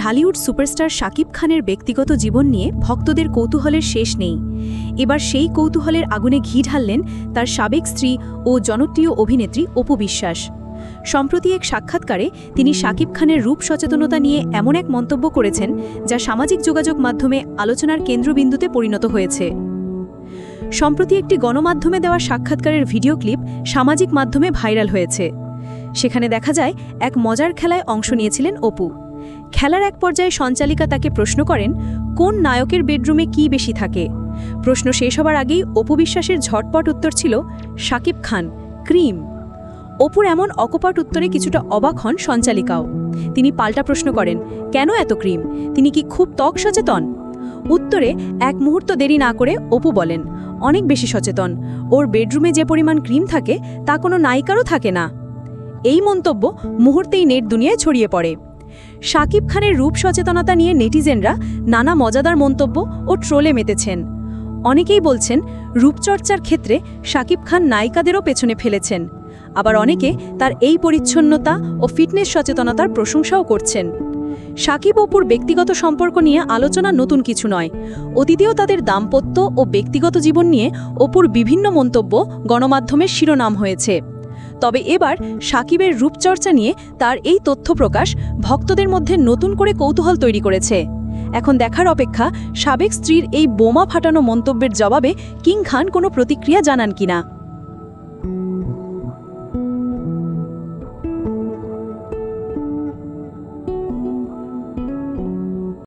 Dhallywood superstar Shakib খানের ব্যক্তিগত জীবন নিয়ে ভক্তদের কৌতূহলের শেষ নেই। এবার সেই কৌতূহলের আগুনে ঘি ঢাললেন তার সাবেক স্ত্রী ও জনপ্রিয় অভিনেত্রী অপু বিশ্বাস। সম্প্রতি এক সাক্ষাৎকারে তিনি শাকিব খানের রূপ সচেতনতা নিয়ে এমন এক মন্তব্য করেছেন, যা সামাজিক যোগাযোগ মাধ্যমে আলোচনার কেন্দ্রবিন্দুতে পরিণত হয়েছে। সম্প্রতি একটি গণমাধ্যমে দেওয়া সাক্ষাৎকারের ভিডিও ক্লিপ সামাজিক মাধ্যমে ভাইরাল হয়েছে। সেখানে দেখা যায়, এক মজার খেলায় অংশ নিয়েছিলেন অপু। খেলার এক পর্যায়ে সঞ্চালিকা তাকে প্রশ্ন করেন, কোন নায়কের বেডরুমে কি বেশি থাকে? প্রশ্ন শেষ হবার আগেই অপু বিশ্বাসের ঝটপট উত্তর ছিল শাকিব খান, ক্রিম। অপুর এমন অকপট উত্তরে কিছুটা অবাক হন সঞ্চালিকাও। তিনি পাল্টা প্রশ্ন করেন, কেন এত ক্রিম? তিনি কি খুব ত্বক সচেতন? উত্তরে, এক মুহূর্ত দেরি না করে অপু বলেন, অনেক বেশি সচেতন। ওর বেডরুমে যে পরিমাণ ক্রিম থাকে, তা কোনো নায়িকারও থাকে না। এই মন্তব্য মুহূর্তেই নেট দুনিয়ায় ছড়িয়ে পড়ে। শাকিব খানের রূপ সচেতনতা নিয়ে নেটিজেনরা নানা মজাদার মন্তব্য ও ট্রোলে মেতেছেন। অনেকেই বলছেন, রূপচর্চার ক্ষেত্রে শাকিব খান নায়িকাদেরও পেছনে ফেলেছেন। আবার অনেকে তার এই পরিচ্ছন্নতা ও ফিটনেস সচেতনতার প্রশংসাও করছেন। সাকিব অপুর ব্যক্তিগত সম্পর্ক নিয়ে আলোচনা নতুন কিছু নয়। অতীতেও তাদের দাম্পত্য ও ব্যক্তিগত জীবন নিয়ে অপুর বিভিন্ন মন্তব্য গণমাধ্যমের শিরোনাম হয়েছে। তবে এবার সাকিবের রূপচর্চা নিয়ে তার এই তথ্য প্রকাশ ভক্তদের মধ্যে নতুন করে কৌতূহল তৈরি করেছে। এখন দেখার অপেক্ষা, সাবেক স্ত্রীর এই বোমা ফাটানো মন্তব্যের জবাবে কিং খান কোনো প্রতিক্রিয়া জানান কিনা?